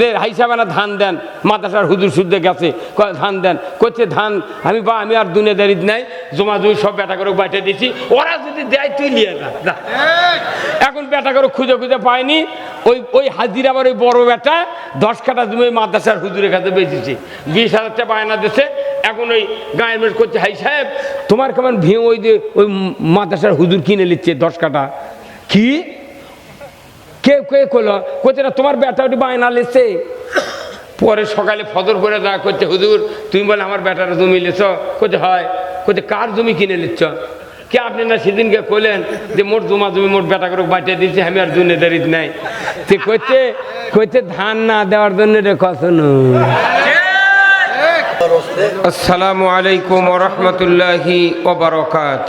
যে হাইসাবানা ধান দেন, মাদ্রাসার হুজুর শুদ্ধে গেছে ধান দেন করছে ধান, আমি বা, আমি আর দুনিয়াদারিত নাই, জমা জমি সব বেটা করে বাইটে দিছি, ওরা যদি দেয় তুই নিয়ে যা। এখন বেটা করে খুঁজে খুঁজে পায়নি, ওই ওই হাজির আবার ওই বড় বেটা, দশ কাটা জমি মাদ্রাসার হুজুরের কাছে বেঁচেছে। বিশ হাজারটা বায়না দিছে, এখন ওই গায়ের মেট করছে, হাই সাহেব, তোমার কেমন ভিউ ওই যে, ওই মাদ্রাসার হুজুর কিনে নিচ্ছে দশ কাটা কি? কে কে করল না, তোমার বেটা ওটি বায়না লেছে। পরে সকালে ফজর করে দেওয়া করছে হুজুর, তুমি বলে আমার বেটার জমি লেছ? করছে হয়। করছে কার জমি কিনে নিচ্ছ কে আপনি না সেদিনকে কইলেন যে মোট জমা জমি মোট বেটা করে বাঁচিয়ে দিচ্ছি আমি আর দুনিয়াদারিত নাই। সে কইছে কইছে, ধান না দেওয়ার জন্য রে আসসালামু আলাইকুম রহমতুল্লাহি ওবরকাত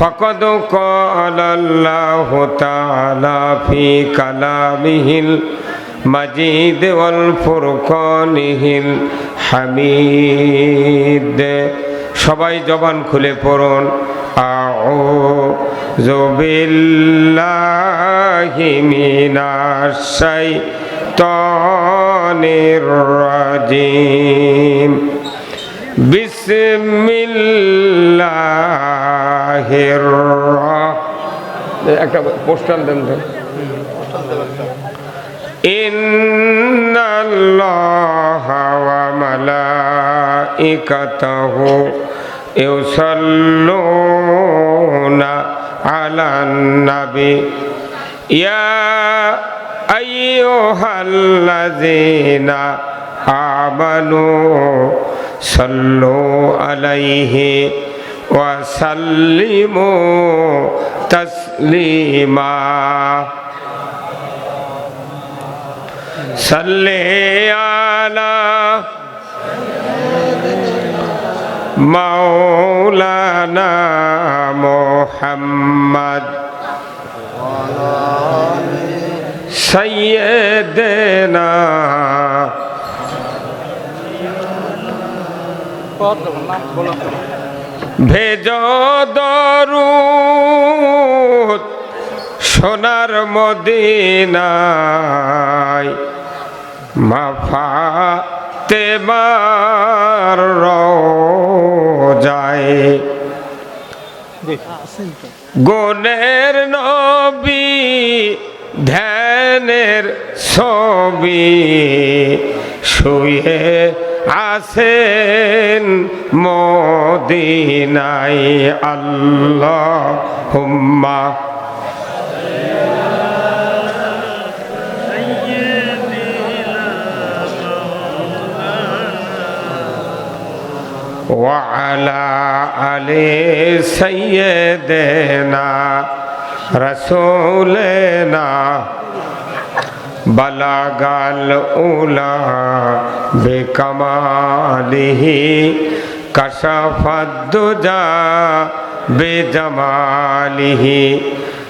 فقد قال الله تعالى في كلامه المجيد والفرقانه الحميد সবাই জবান খুলে পড়ুন আউযু বিল্লাহি মিনাশ শাইতানির রাজিম একটা পোস্টার দেন তো। মালাইকাতাহু ইউসাল্লুনা আলান নাবি। ইয়া আইয়ুহাল্লাযীনা আমানু صلوا عليه وسلموا تسليما صل على مولانا محمد سيدنا ভেজ দরুদ সোনার মদিনায় মাফা তেবার যায় গনের নবী ধ্যানের ছবি শুয়ে আছেন মদিনাই আল্লাহ হুম্মা وعلى آل سيدنا رسولنا بلغ الأولى বেকামালিহি কাশাফাদ্দুজা বেজামালিহি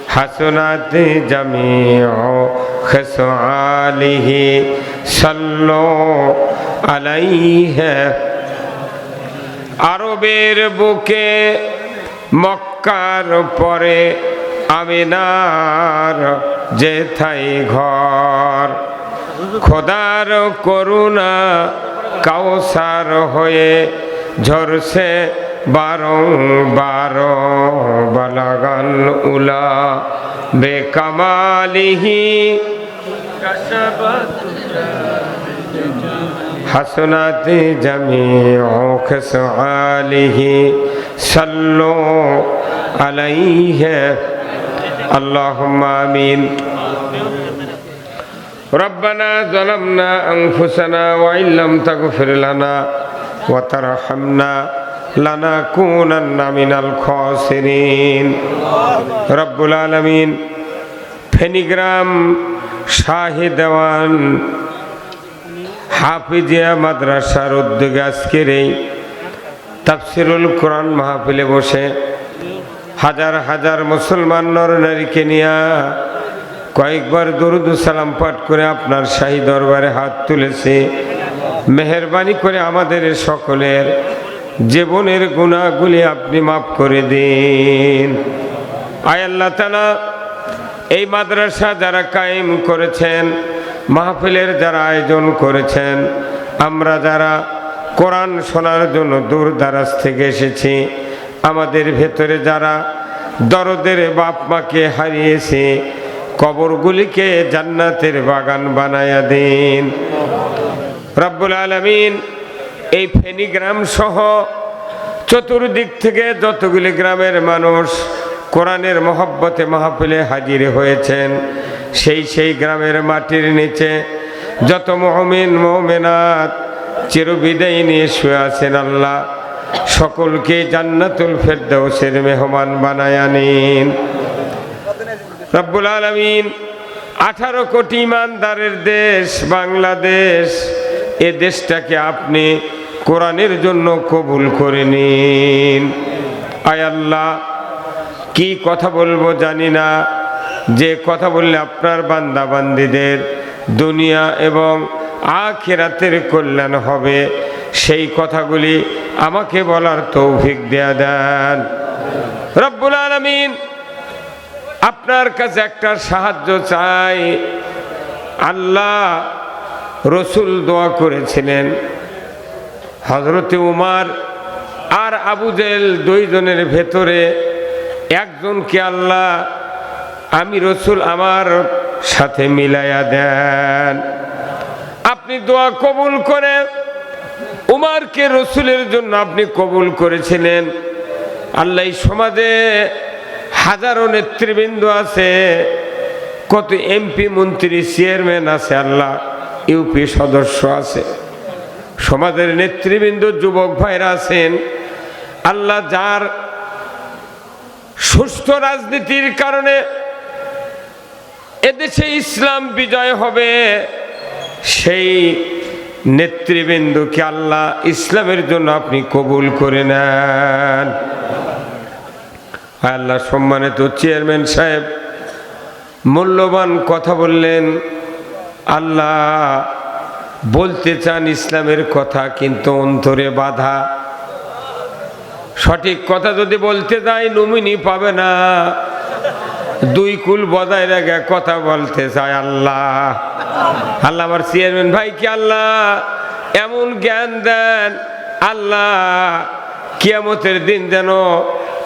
হাসনাত জামিউ খসআলিহি সল্লো আলাইহে আরবের বুকে মক্কার পরে আমিনার যেথায় ঘর খোদার করুণা কাউসার হয়ে ঝরছে বারংবার বালাগান উলা বেকামালিহি حسنات جميع خصاله صلوا عليه اللهم آمين ربنا ظلمنا أنفسنا وإن لم تغفر لنا وترحمنا لنكونن من الخاسرين رب العالمين ফেনিগ্রাম শাহে দেওয়ান হাফিজিয়া মাদ্রাসার উদ্যোগে আজকের এই তাফসিরুল কোরআন মাহফিলে বসে হাজার হাজার মুসলমান নর নারীকে নিয়ে কয়েকবার দরুদ সালাম পাঠ করে আপনার শাহী দরবারে হাত তুলেছে। মেহরবানি করে আমাদের সকলের জীবনের গুণাগুলি আপনি মাফ করে দিন। আয় আল্লাহ তালা এই মাদ্রাসা যারা কায়েম করেছেন, মাহফিলের যারা আয়োজন করেছেন, আমরা যারা কোরআন শোনার জন্য দূর দারাজ থেকে এসেছি, আমাদের ভেতরে যারা দরদের বাপ মাকে হারিয়েছে কবরগুলিকে জান্নাতের বাগান বানায়া দিন। রব্বুল আলমিন এই ফেনী গ্রাম সহ চতুর্দিক থেকে যতগুলি গ্রামের মানুষ কোরআনের মহব্বতে মাহফিলে হাজির হয়েছেন, সেই সেই গ্রামের মাটির নিচে যত মহমিন মোমেনাত চিরবিদায় নিয়ে শুয়ে আছেন আল্লাহ, সকলকে জান্নাতুল ফেরদৌসের মেহমান বানায় নিন। রব্বুল আলমিন, আঠারো কোটি ইমানদারের দেশ, বাংলাদেশ, এ দেশটাকে আপনি কোরআনের জন্য কবুল করে নিন। আয় আল্লাহ, কি কথা বলব জানি না, যে কথা বললে আপনার বান্দাবান্দিদের দুনিয়া এবং আখেরাতের কল্যাণ হবে, সেই কথাগুলি আমাকে বলার তৌফিক দেয়া দেন। রব্বুল আলমিন আপনার কাছে একটা সাহায্য চাই। আল্লাহ রসুল দোয়া করেছিলেন। হজরতে উমার আর আবু জেল দুইজনের ভেতরে একজনকে আল্লাহ আমি রসুল আমার সাথে মিলাইয়া দেন। আপনি দোয়া কবুল করে উমারকে রসুলের জন্য আপনি কবুল করেছিলেন। আল্লাহ সমাজে হাজারো নেতৃবৃন্দ আছে, কত এমপি মন্ত্রী চেয়ারম্যান আছে, আল্লাহ ইউপি সদস্য আছে। সমাজের নেতৃবৃন্দ, যুবক ভাইরা আছেন, আল্লাহ যার সুস্থ রাজনীতির কারণে এদেশে ইসলাম বিজয় হবে, সেই নেতৃবৃন্দকে আল্লাহ ইসলামের জন্য আপনি কবুল করে নেন। আল্লাহ সম্মানিত চেয়ারম্যান সাহেব, মূল্যবান কথা বললেন। আল্লাহ বলতে চান ইসলামের কথা, কিন্তু অন্তরে বাধা। সঠিক কথা যদি বলতে যাই নমিনি পাবে না। দুই কুল বজায় রেখে কথা বলতে চায় আল্লাহ। আল্লাহ আমার চেয়ারম্যান, ভাই কি আল্লাহ এমন জ্ঞান দেন? আল্লাহ কিয়ামতের দিন যেন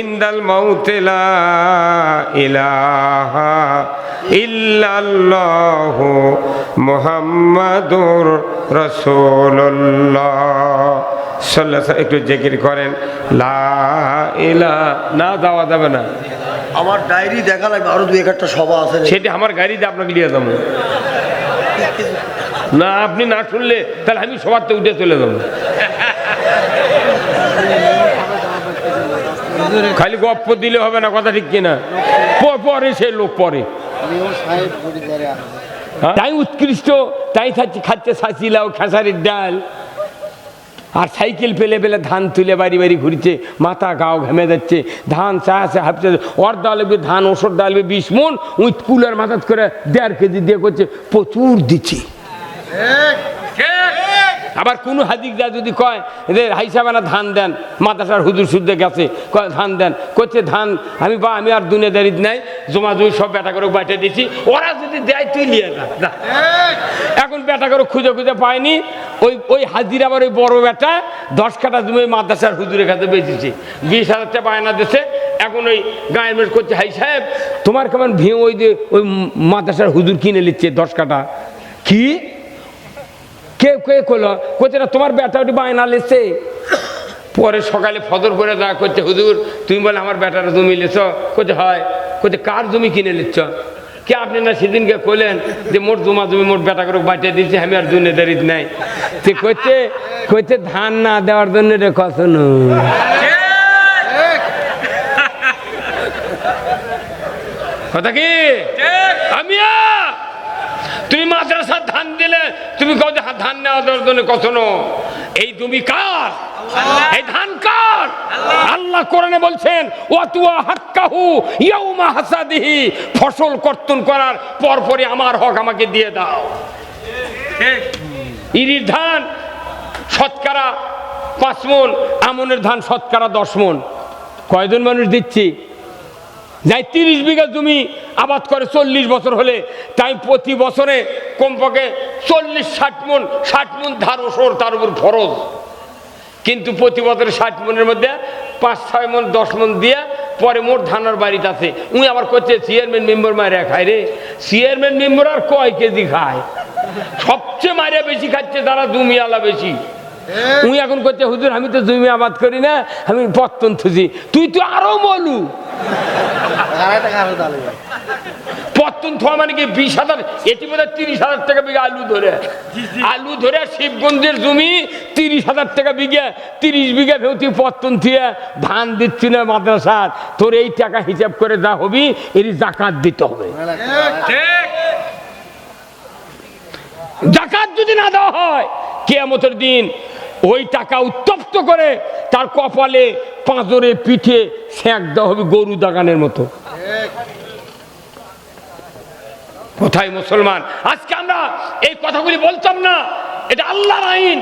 ইনদাল মাউতি লা ইলাহা ইল্লাল্লাহু মুহাম্মাদুর রাসূলুল্লাহ। সাল্লাল্লাহু একটু জিকির করেন লা ইলা না যাওয়া যাবে না। আমার ডায়েরি দেখা লাগবে আরও দুই একটা সভা আছে সেটি সেটা আমার গাড়িতে আপনাকে নিয়ে যাব। না আপনি না শুনলে তাহলে আমি সবার তো উঠে চলে যাব। খালি গপ্প দিলে হবে না কথা ঠিক কিনা? পরে সে লোক পরে। তাই উৎকৃষ্ট তাই খাচ্ছে খাচ্ছে সাচিলাও খেসারির ডাল। আর সাইকেল পেলে পেলে ধান তুলে বাড়ি বাড়ি ঘুরছে মাথা গাও ঘেমে যাচ্ছে ধান চাষে হাফছে ওর ডালবে ধান ওষুধ ডালবে বিশ মন কুলার মাথাত করে দেড় কেজি দিয়ে করছে প্রচুর দিচ্ছি। আবার কোন হাদিকদা যদি কয় যে হাইসাবানা ধান দেন। মাদ্রাসার হুজুর শুদ্ধে গেছে। কয়, ধান দেন। করছে ধান, আমি বা, আমি আর দুনিয়াদারিত নাই। জমা জমি সব বেটা করে বাইটে দিছি। ওরা যদি দেয়, তুই নিয়ে। এখন বেটা করে খুঁজে খুঁজে পায়নি। ওই ওই হাজির আবার ওই বড় বেটা দশ কাটা জমি মাদ্রাসার হুজুরের কাছে বেঁচেছে। বিশ হাজার টাকা বায়না দিছে। এখন ওই গায়ে মেশ করছে হাই সাহেব, তোমার কেমন ভিউ ওই যে, ওই মাদ্রাসার হুজুর কিনে নিচ্ছে দশ কাটা? কি? কে কে করল কোথায় না তোমার বেটা ওটি বায়না লেছে। পরে সকালে ফদর করে দেওয়া করছে হুজুর তুমি বলে আমার বেটার জমি লেছ। কোথায় হয়। কোথায় কার জমি কিনে নিচ্ছ কে আপনি না সেদিনকে কইলেন যে মোট জমা জমি মোট বেটা করে বাঁচিয়ে দিচ্ছি আমি আর দুনিয়াদারিত নাই। সে কইতে কইতে ধান না দেওয়ার জন্য রে কখন। কথা কি? মাদ্রাসার ধান দিলে তুমি কত ধান নেওয়া জন্য কখনো এই তুমি কার? এই ধান কার? আল্লাহ। কোরআনে বলছেন ওয়াতুয়া হাক্কাহু ইয়াউমা হাসাদিহি। ফসল কর্তন করার পরপরই আমার হক আমাকে দিয়ে দাও। ইরির ধান শতকরা পাঁচ মন আমনের ধান শতকরা দশ মন। কয়জন মানুষ দিচ্ছি? যাই তিরিশ বিঘা জমি আবাদ করে চল্লিশ বছর হলে, তাই প্রতি বছরে কমপক্ষে চল্লিশ ষাট মন ষাট মন ধার ওসর তার উপর ফরজ। কিন্তু প্রতি বছরে ষাট মনের মধ্যে পাঁচ, ছয় মন, দশ মন দিয়ে পরে মোট ধানের বাড়িতে আছে। উনি আবার করছে চেয়ারম্যান মেম্বার মারে খায় রে। চেয়ারম্যান মেম্বার আর কয় কেজি খায়? সবচেয়ে মারে বেশি খাচ্ছে তারা জমিওয়ালা বেশি। উনি এখন করছে হুজুর আমি তো জমি আবাদ করি না আমি পত্তন থুজি। তুই তো আরও বলু পত্তন থোয়া মানে কি? বিশ হাজার? এটি বোধ তিরিশ হাজার টাকা বিঘা আলু ধরে। আলু ধরে শিবগঞ্জের জমি তিরিশ হাজার টাকা বিঘা। তিরিশ বিঘা ভেউ তুই পত্তন থুয়ে ধান দিচ্ছি না মাদ্রাসার। তোর এই টাকা হিসাব করে যা হবি এর জাকাত দিতে হবে। জাকাত যদি না দেওয়া হয় কেয়ামতের দিন ওই টাকা উত্তপ্ত করে তার কপালে পাঁজরে পিঠে সেঁক দেওয়া হবে গরু দাগানের মতো। কোথায় মুসলমান? আজকে আমরা এই কথাগুলি বলতাম না। এটা আল্লাহর আইন।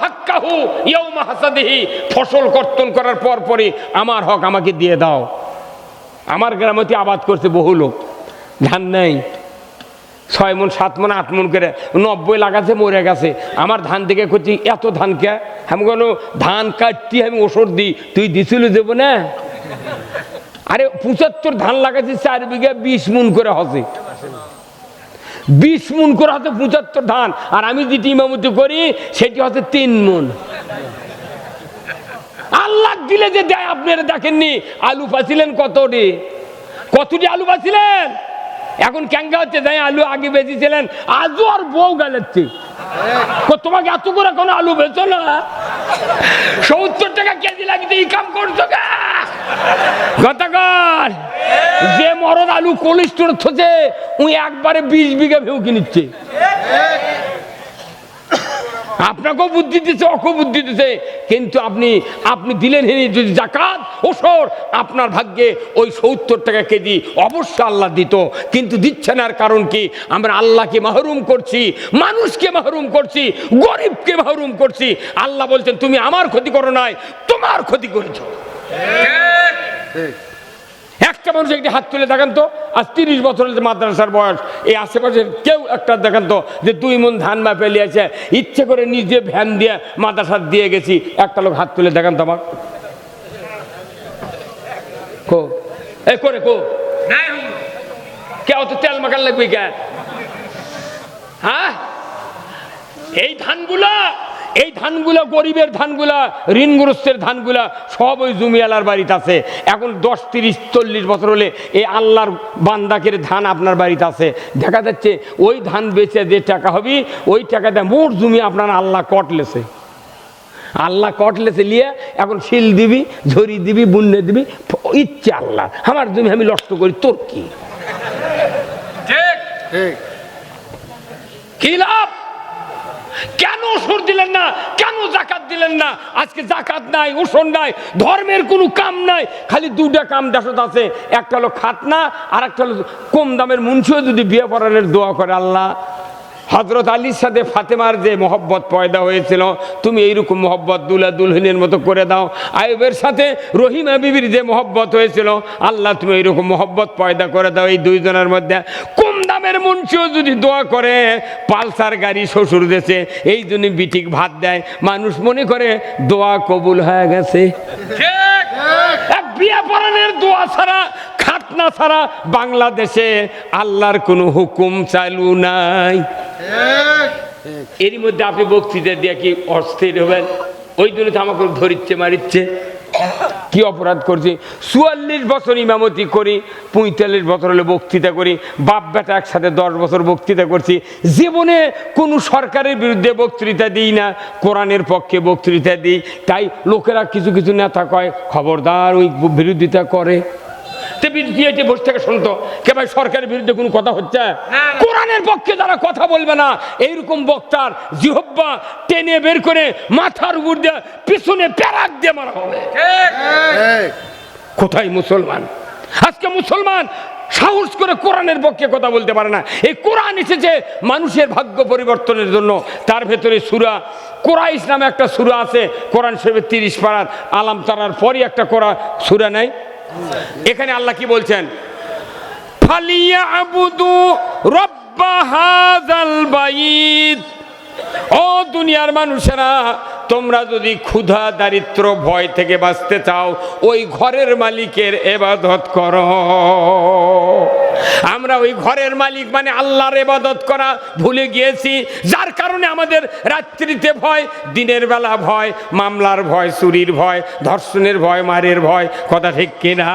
হাক্কাহু ইয়ৌমা হাসাদেহি। ফসল কর্তন করার পর পরে আমার হক আমাকে দিয়ে দাও। আমার গ্রামতে আবাদ করছে বহু লোক। ধান নেই। ছয় মন, সাত মন, আট মন করে নব্বই লাগাছে, মরে গেছে। আমার ধান থেকে করছি এত ধান কে? আমি কোনো ধান কাটতি আমি ওষুধ দিই। তুই দিছিল দেবো না? আরে, পঁচাত্তর ধান লাগাচ্ছি চার বিঘা বিশ মুন করে হসে। বিশ মুন করে হচ্ছে পঁচাত্তর ধান। আর আমি যেটি ইমামতি করি, সেটি হচ্ছে তিন মুন। আল্লাহ দিলে যে দেয়, আপনারা দেখেননি, আলু পাছিলেন কতটি? কতটি আলু পাছিলেন এখন ক্যাঙ্গা হচ্ছে, যাই আলু আগে বেঁচেছিলেন, আজও আর বউ গেলেছি তোমাকে এত করে কোনো আলু বেচো না। সত্তর টাকা কেজি লাগছে এই কাম করছ গতকাল যে মরদ আলু কোল্ড স্টোর থছে উই একবারে বিশ বিঘা ভেউ কিনিচ্ছে আপনাকেও বুদ্ধি দিচ্ছে অকো বুদ্ধি দিচ্ছে কিন্তু আপনি আপনি দিলেন হেনি যদি জাকাত ওসর, আপনার ভাগ্যে ওই সত্তর টাকা কেজি অবশ্য আল্লাহ দিত। কিন্তু দিচ্ছে না কারণ কি? আমরা আল্লাহকে মাহরুম করছি, মানুষকে মাহরুম করছি, গরিবকে মাহরুম করছি। আল্লাহ বলছেন, তুমি আমার ক্ষতি করো নাই, তোমার ক্ষতি করেছ। একটা মানুষ একটি হাত তুলে দেখান তো, আজ তিরিশ বছরের যে মাদ্রাসার বয়স, এই আশেপাশে কেউ একটা দেখান তো, যে দুই মন ধান মা পেলিয়েছে ইচ্ছে করে নিজে ভ্যান দিয়ে মাদ্রাসার দিয়ে গেছি, একটা লোক হাত তুলে দেখান তো আমার। কো এই করে কো। কে, অত তেল মাখান লাগবে কে? হ্যাঁ? এই ধানগুলা এই ধানগুলা গরিবের ধানগুলা ঋণগ্রস্তের ধানগুলা সব ওই জমিয়ালার বাড়িতে আছে। এখন দশ তিরিশ চল্লিশ বছর হলে এই আল্লাহর বান্দাকের ধান আপনার বাড়িতে আছে। দেখা যাচ্ছে ওই ধান বেচে যে টাকা হবে ওই টাকাতে মোট জমি আপনার আল্লাহ কটলেছে। আল্লাহ কটলেছে লিয়ে এখন শিল দিবি ঝরি দিবি বুন্নে দিবি ইচ্ছে আল্লাহ। আমার জমি আমি নষ্ট করি তোর কি? কি লাভ? কেন ওষুধ দিলেন না? কেন জাকাত দিলেন না? আজকে জাকাত নাই ওষুধ নাই, ধর্মের কোনো কাম নাই, খালি দুটা কাম দেশত আছে। একটা হলো খাতনা আর একটা হলো কম দামের মুন্সিও যদি বিয়ে পড়ানোর দোয়া করে আল্লাহ। হজরত আলীর সাথে ফাতেমার যে মহব্বত পয়দা হয়েছিল, তুমি এইরকম মহব্বত দুলা দুলহিনের মতো করে দাও। আয়ুবের সাথে রহিমা বিবির যে মহব্বত হয়েছিল, আল্লাহ তুমি এইরকম মহব্বত পয়দা করে দাও এই দুইজনের মধ্যে। কম দামের মুন্সিও যদি দোয়া করে পালসার গাড়ি শ্বশুর দেশে এই জন্য বিটিক ভাত দেয়। মানুষ মনে করে দোয়া কবুল হয়ে গেছে। বিয়ে পড়ানোর দোয়া ছাড়া খাতনা ছাড়া বাংলাদেশে আল্লাহর কোনো হুকুম চালু নাই। এরই মধ্যে আপনি বক্তৃতা দিয়ে কি অস্থির হবেন? ওই জন্য তো আমাকে ধরিচ্ছে মারিচ্ছে। কি অপরাধ করছি? চুয়াল্লিশ বছর ইমামতি করি, পঁয়তাল্লিশ বছর হলে বক্তৃতা করি, বাপ বেটা একসাথে দশ বছর বক্তৃতা করছি। জীবনে কোনো সরকারের বিরুদ্ধে বক্তৃতা দিই না, কোরআনের পক্ষে বক্তৃতা দিই। তাই লোকেরা কিছু কিছু নেতা কয়, খবরদার ওই বিরোধিতা করে। বিরোধী এটি বসে থেকে শুনতো। কে ভাই সরকারের বিরুদ্ধে কোনো কথা হচ্ছে? কোরআনের পক্ষে যারা কথা বলবে না এইরকম বক্তার জিহব্বা টেনে বের করে মাথার উপর দিয়ে পিছনে প্যারাক দিয়ে মারা হবে। কোথায় মুসলমান? আজকে মুসলমান সাহস করে কোরআনের পক্ষে কথা বলতে পারে না। এই কোরআন এসেছে মানুষের ভাগ্য পরিবর্তনের জন্য। তার ভেতরে সুরা কোরাইশ নামে একটা সুরা আছে কোরআন শরীফের তিরিশ পাড়ার আলাম তারার পরই একটা কোরআন সুরা নাই? এখানে আল্লাহ কি বলছেন? ফালিয়া আবুদু ও দুনিয়ার মানুষেরা, তোমরা যদি ক্ষুধা, দারিদ্র, ভয় থেকে বাঁচতে চাও, ওই ঘরের মালিকের এবাদত করো। আমরা ওই ঘরের মালিক মানে আল্লাহর এবাদত করা ভুলে গিয়েছি। যার কারণে আমাদের রাত্রিতে ভয়, দিনের বেলা ভয়, মামলার ভয়, চুরির ভয়, ধর্ষণের ভয়, মারের ভয়, কথা ঠিক কিনা?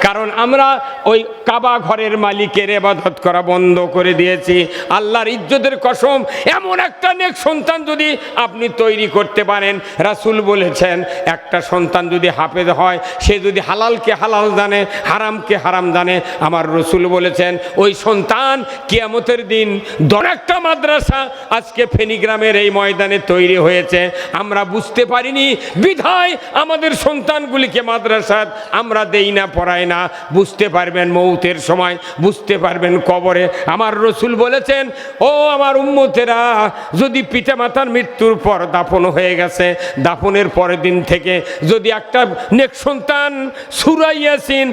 কারণ আমরা ওই কাবা ঘরের মালিকের এবাদত করা বন্ধ করে দিয়েছি। আল্লাহর ইজ্জতের কসম, এমন একটা নেক সন্তান যদি আপনি তৈরি করতে পারেন, রাসূল বলেছেন, একটা সন্তান যদি হাফেজ হয়, সে যদি হালালকে হালাল জানে, হারামকে হারাম জানে, আমার রসুল বলেছেন, ওই সন্তান কিয়ামতের দিন দর একটা মাদ্রাসা আজকে ফেনিগ্রামের এই ময়দানে তৈরি হয়েছে। আমরা বুঝতে পারিনি, বিধায় আমাদের সন্তানগুলিকে মাদ্রাসাত আমরা দেই না, পড়াই না। বুঝতে পারবেন মৌতের সময়, বুঝতে পারবেন কবরে। আমার রসুল বলেছেন, ও আমার উম্মতেরা, যদি পিতা মাতার মৃত্যুর পর দাফন হয়ে গেছে, দাফনের পরের দিন থেকে যদি একটা নেক সন্তান সুরাইয়াসিন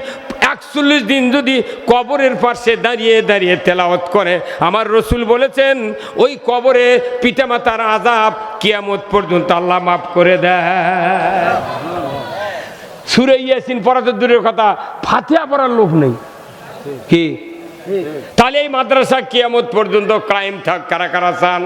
একচল্লিশ দিন যদি কবরের পাশে দাঁড়িয়ে দাঁড়িয়ে তেলাওয়াত করে। আমার রসুল বলেছেন, ওই কবরে পিতামাতার আজাব কিয়ামত পর্যন্ত আল্লাহ মাফ করে দেয়। সুরে ইয়াসিন পড়া তো দূরের কথা, ফাতেহা পড়ার লোভ নেই। কি? তাহলে এই মাদ্রাসা কিয়ামত পর্যন্ত ক্রাইম থাক, কারা কারা চান?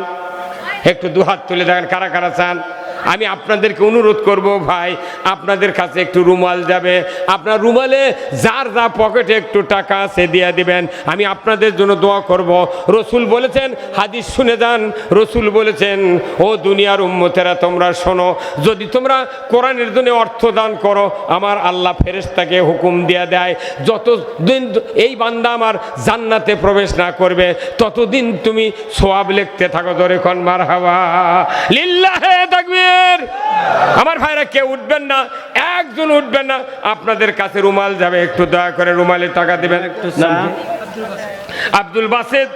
একটু দুহাত তুলে দেখেন, কারা কারা চান? আমি আপনাদেরকে অনুরোধ করব, ভাই, আপনাদের কাছে একটু রুমাল যাবে। আপনার রুমালে যার যা পকেটে একটু টাকা আছে দিয়ে দিবেন। আমি আপনাদের জন্য দোয়া করব। রসুল বলেছেন, হাদিস শুনে যান। রসুল বলেছেন, ও দুনিয়ার উম্মতেরা, তোমরা শোনো, যদি তোমরা কোরআনের জন্য অর্থ দান করো, আমার আল্লাহ ফেরেশতাকে হুকুম দিয়ে দেয় যত দিন এই বান্দা আমার জান্নাতে প্রবেশ না করবে, ততদিন তুমি সোয়াব লিখতে থাকো ধরে খন মার হাওয়া লিল্লাহে তাকবীর আমার ভাইরা কেউ উঠবেন না একজন উঠবেন না। আপনাদের কাছে রুমাল যাবে একটু দয়া করে রুমালের টাকা দেবেন। আব্দুল বাসেদ